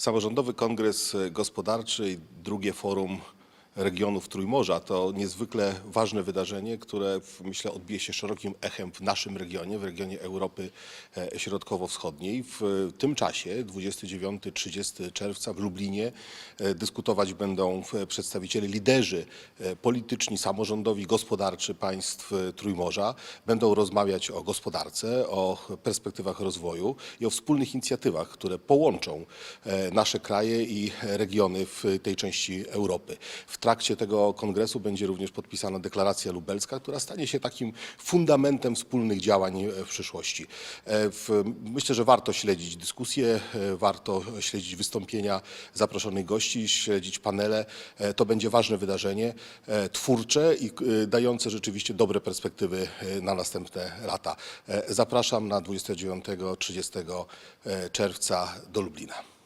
Samorządowy Kongres Gospodarczy i drugie forum regionów Trójmorza to niezwykle ważne wydarzenie, które myślę odbije się szerokim echem w naszym regionie, w regionie Europy e, Środkowo-Wschodniej. W tym czasie, 29-30 czerwca w Lublinie, e, dyskutować będą e, przedstawiciele, liderzy e, polityczni, samorządowi, gospodarczy państw e, Trójmorza. Będą rozmawiać o gospodarce, o perspektywach rozwoju i o wspólnych inicjatywach, które połączą e, nasze kraje i regiony w tej części Europy. W trakcie tego kongresu będzie również podpisana deklaracja lubelska, która stanie się takim fundamentem wspólnych działań e, w przyszłości. E, Myślę, że warto śledzić dyskusje, e, warto śledzić wystąpienia zaproszonych gości, śledzić panele. To będzie ważne wydarzenie, twórcze i dające rzeczywiście dobre perspektywy na następne lata. Zapraszam na 29-30 czerwca do Lublina.